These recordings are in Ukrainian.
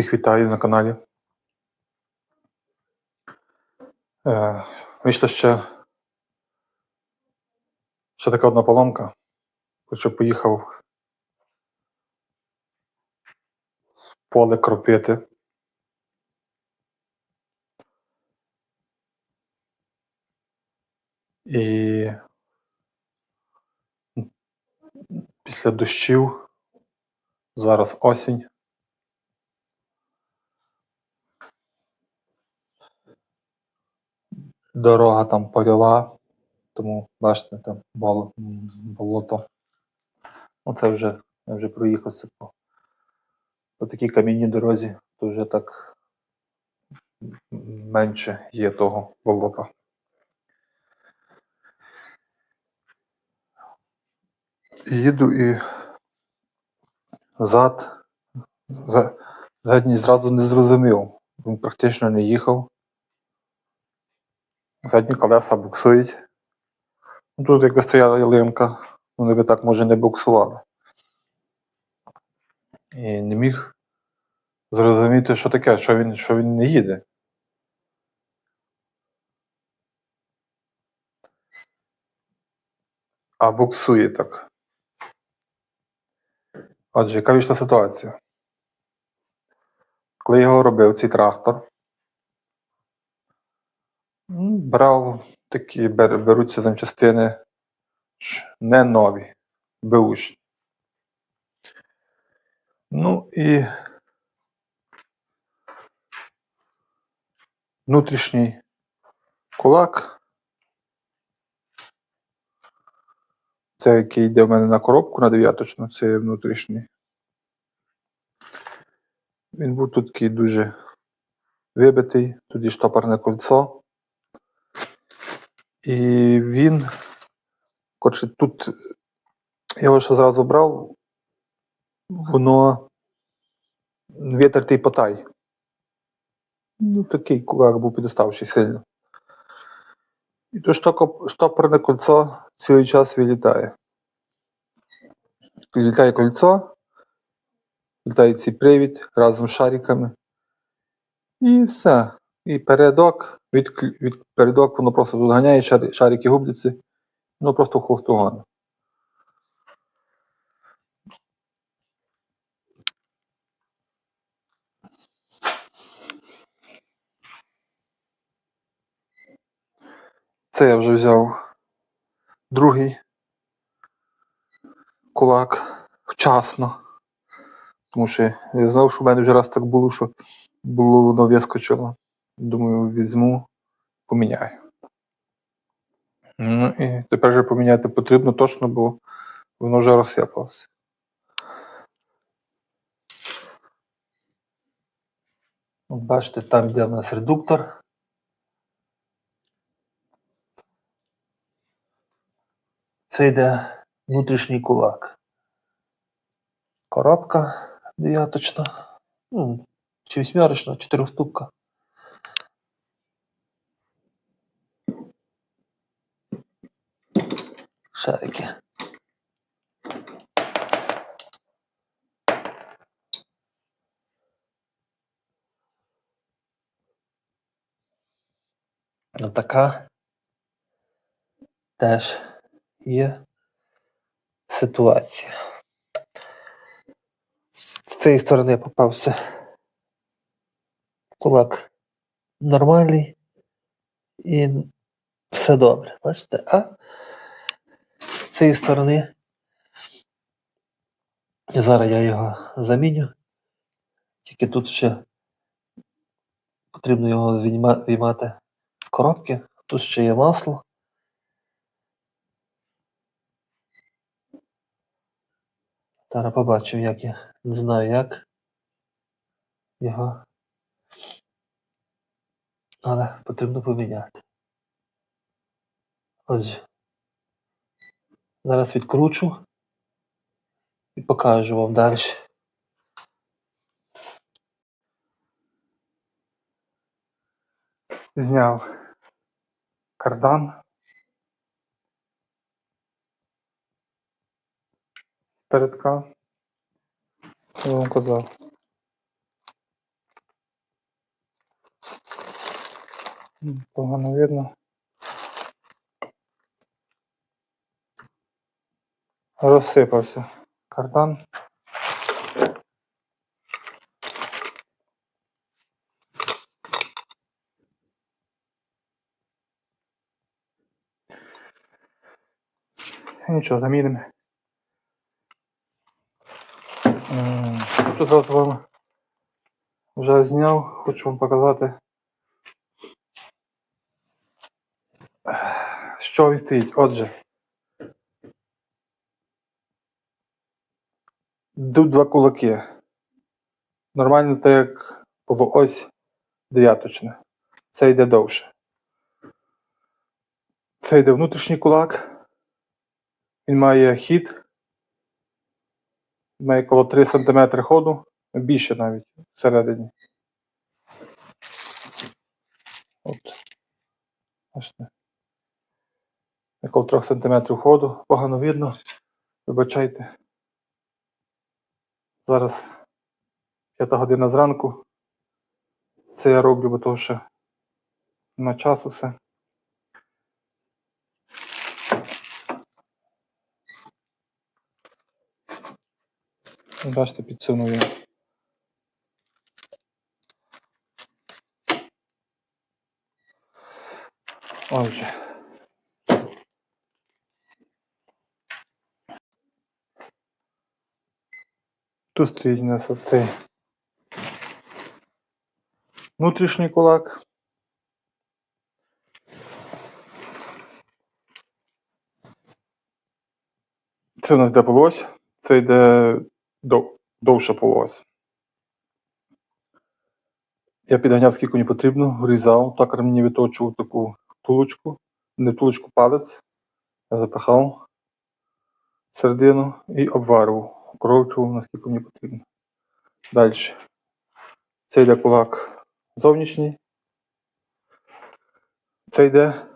Усіх вітаю на каналі. Е, вийшла ще, ще така одна поломка. Хоча поїхав в поле кропити. І після дощів зараз осінь. Дорога там польова, тому бачите, там болото. Ну, це вже, я вже проїхався по, по такій кам'яній дорозі, то вже так менше є того болота. Їду і зад, за, задній зразу не зрозумів. Він практично не їхав. Задні колеса буксують. Ну, Тут якби стояла ялинка, вони би так може не буксували. І не міг зрозуміти, що таке, що він, що він не їде. А буксує так. Отже, яка вийшла ситуація? Коли його робив, цей трактор, брав такі, бер- беруться запчастини ж не нові, беушні. Ну і внутрішній кулак. Це який йде в мене на коробку на дев'яточну, це внутрішній. Він був тут такий дуже вибитий, тоді штопорне кольцо. І він, коротше, тут я його ще зразу брав, воно витертий потай. Ну, такий кулак був підоставший сильно. І то штопорне кольцо цілий час вилітає. Вилітає кольцо, вилітає цей привід разом з шариками. І все. І передок, від, від передок воно просто тут ганяє, шарики губляться, воно просто в хвосту гоне. Це я вже взяв другий кулак вчасно. Тому що я знав, що в мене вже раз так було, що було воно вискочило. Думаю, візьму, поміняю. Ну і тепер вже поміняти потрібно точно, бо воно вже розсипалося. От бачите, там де в нас редуктор. Це йде внутрішній кулак. Коробка дев'яточна. Ну, чи восьмерочна, чотирьохступка. Шарики. Ну така теж є ситуація. З цієї сторони попався кулак нормальний і все добре. Бачите? А з цієї сторони зараз я його заміню. Тільки тут ще потрібно його відійма- коробки. Тут ще є масло. Зараз побачив, як я. Не знаю як. Його. Але потрібно поміняти. Отже. Зараз відкручу і покажу вам далі. Зняв кардан. Передка. Я вам казав. Погано видно. Розсипався кардан. Нічого, замінимо. Хочу зараз вам вже зняв, хочу вам показати, що він стоїть. Отже, тут два кулаки. Нормально так як було ось дев'яточне. Це йде довше. Це йде внутрішній кулак. Він має хід. Має коло 3 см ходу, більше навіть всередині. От. Коло 3 см ходу, погано видно. Вибачайте. Зараз 5 година зранку. Це я роблю, бо тому що на часу все. Бачите, підсунув я. Отже. Тут стоїть у нас оцей внутрішній кулак. Це у нас йде полось, це йде дов, довше полось. Я підганяв скільки мені потрібно, врізав, токар мені виточував таку тулочку, не тулочку палець. Я запихав середину і обварював, укорочував наскільки мені потрібно. Далі. Це йде кулак зовнішній. Це йде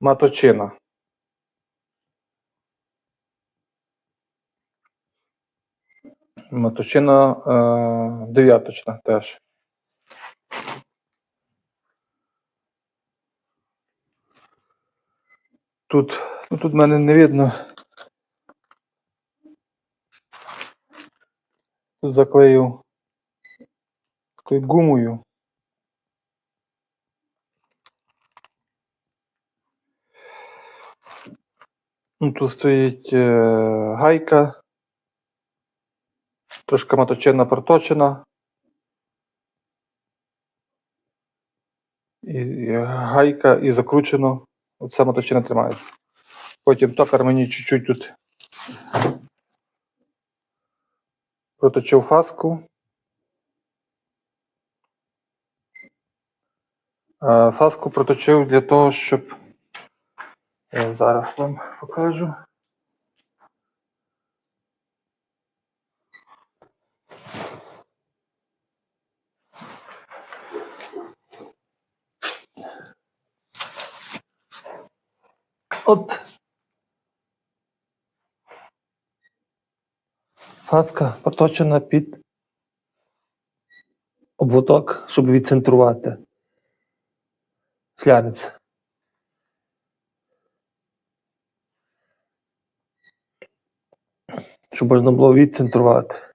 маточина. Маточина е, дев'яточна теж. Тут, ну тут мене не видно. Тут заклею такою гумою. Ну, тут стоїть е, гайка, трошки моточина проточена. І, гайка і закручено. Оця моточина тримається. Потім токар мені чуть-чуть тут проточив фаску. Е, Фаску проточив для того, щоб я зараз вам покажу. От фаска проточена під ободок, щоб відцентрувати слянець. Щоб можна було відцентрувати.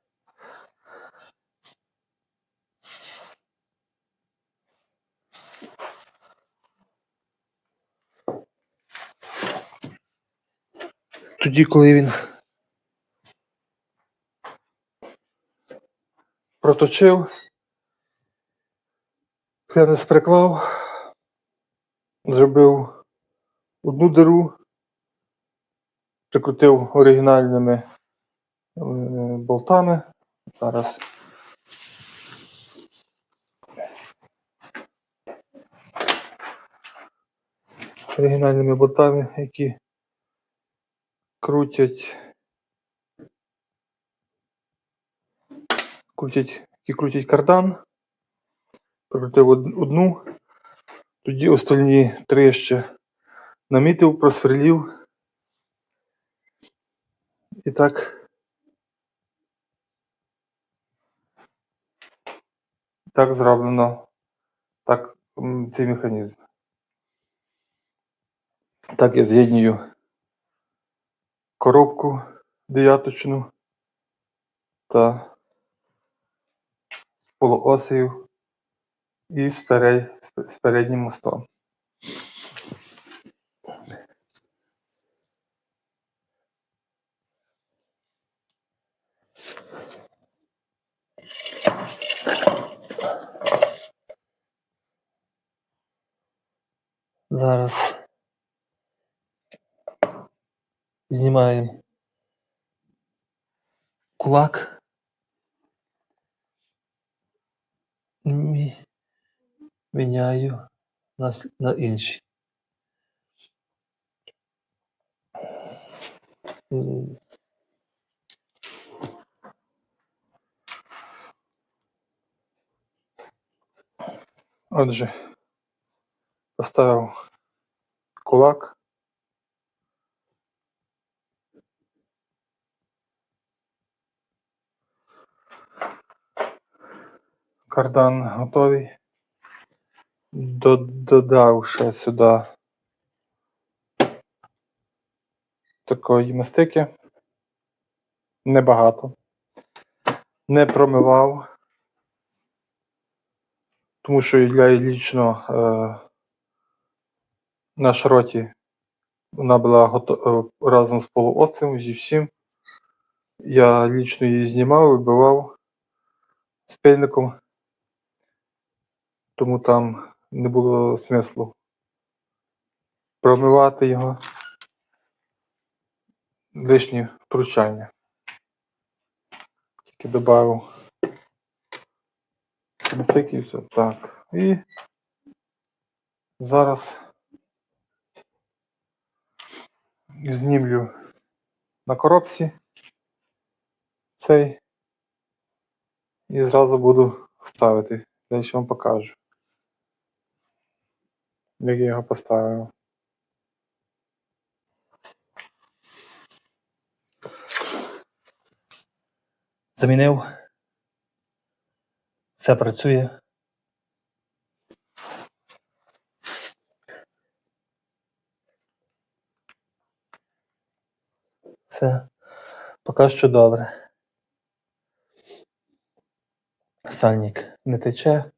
Тоді, коли він проточив, клянець приклав, зробив одну диру, прикрутив оригінальними е, болтами. Зараз. Оригінальними болтами, які крутять. Крутять, які крутять кардан. Прикрутив одну, тоді остальні три ще намітив, просверлів. І так. Так зроблено. Так цей механізм. Так я з'єднюю коробку дев'яточну та з полуосею і з, перед, з переднім мостом. Зараз знімаємо кулак. І міняю на, с- на інший. М, Отже, поставив кулак. Кардан готовий. До- Додав ще сюди такої мастики. Небагато. Не промивав. Тому що я її лічно е, на шроті вона була гото- е, разом з полуострим зі всім. Я лічно її знімав, вибивав з пильником, тому там не було смислу промивати його. Лишні втручання. Тільки додав і все. Так. І зараз знімлю на коробці цей і зразу буду ставити. Далі вам покажу. Як я його поставив. Замінив. Все працює. Все. Поки що добре. Сальник не тече.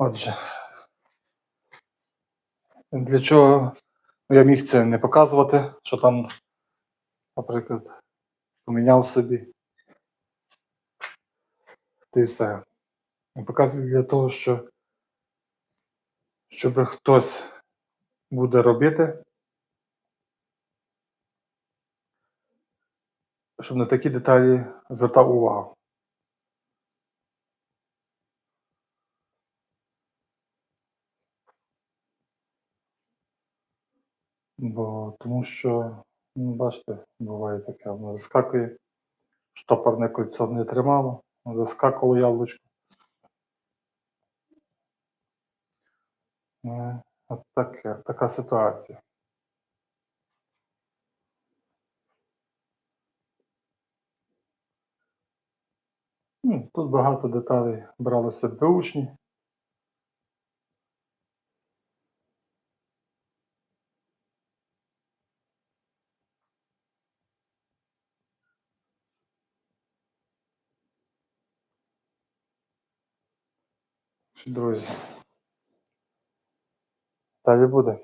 Отже. Для чого я міг це не показувати, що там, наприклад, поміняв собі. Й все. Я показую для того, що щоб хтось буде робити, щоб на такі деталі звертав увагу. Бо тому що, ну, бачите, буває таке, воно заскакує, штопорне кольцо не тримало, заскакало яблучко. Е, От таке, така ситуація. Ну, Тут багато деталей бралося беушні. Друзі. Далі буде.